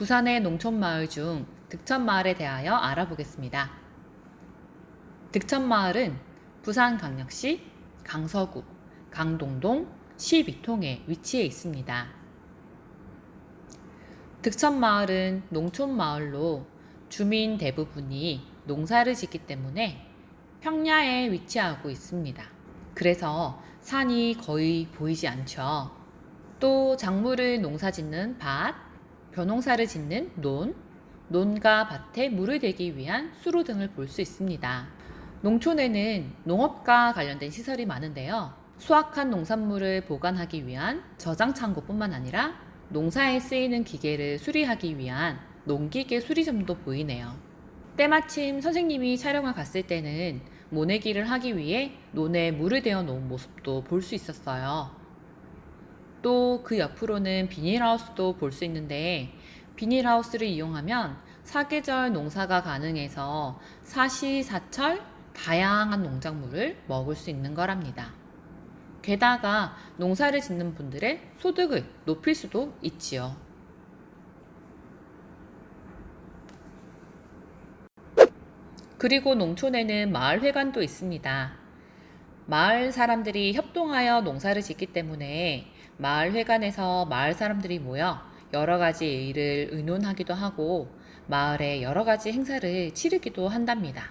부산의 농촌마을 중 득천마을에 대하여 알아보겠습니다. 득천마을은 부산광역시 강서구 강동동 12통에 위치해 있습니다. 득천마을은 농촌마을로 주민 대부분이 농사를 짓기 때문에 평야에 위치하고 있습니다. 그래서 산이 거의 보이지 않죠. 또 작물을 농사 짓는 밭, 벼농사를 짓는 논, 논과 밭에 물을 대기 위한 수로 등을 볼 수 있습니다. 농촌에는 농업과 관련된 시설이 많은데요. 수확한 농산물을 보관하기 위한 저장 창고뿐만 아니라 농사에 쓰이는 기계를 수리하기 위한 농기계 수리점도 보이네요. 때마침 선생님이 촬영을 갔을 때는 모내기를 하기 위해 논에 물을 대어 놓은 모습도 볼 수 있었어요. 또 그 옆으로는 비닐하우스도 볼 수 있는데 비닐하우스를 이용하면 사계절 농사가 가능해서 사시사철 다양한 농작물을 먹을 수 있는 거랍니다. 게다가 농사를 짓는 분들의 소득을 높일 수도 있지요. 그리고 농촌에는 마을회관도 있습니다. 마을 사람들이 협동하여 농사를 짓기 때문에 마을 회관에서 마을 사람들이 모여 여러 가지 일을 의논하기도 하고 마을에 여러 가지 행사를 치르기도 한답니다.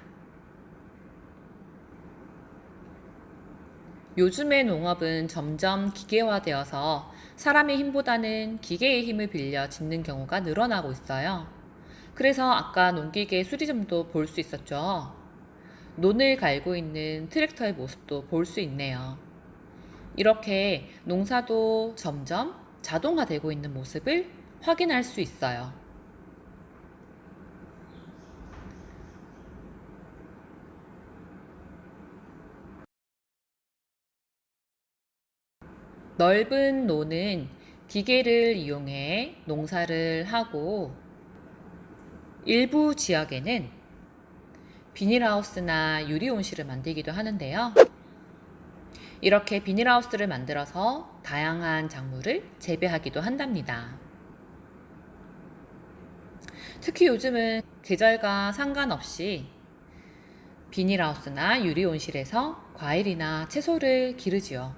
요즘의 농업은 점점 기계화되어서 사람의 힘보다는 기계의 힘을 빌려 짓는 경우가 늘어나고 있어요. 그래서 아까 농기계 수리점도 볼 수 있었죠. 논을 갈고 있는 트랙터의 모습도 볼 수 있네요. 이렇게 농사도 점점 자동화되고 있는 모습을 확인할 수 있어요. 넓은 논은 기계를 이용해 농사를 하고 일부 지역에는 비닐하우스나 유리 온실을 만들기도 하는데요. 이렇게 비닐하우스를 만들어서 다양한 작물을 재배하기도 한답니다. 특히 요즘은 계절과 상관없이 비닐하우스나 유리 온실에서 과일이나 채소를 기르지요.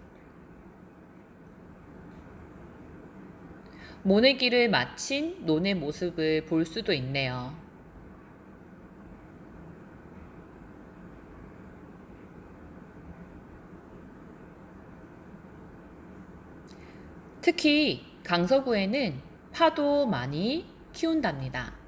모내기를 마친 논의 모습을 볼 수도 있네요. 특히 강서구에는 파도 많이 키운답니다.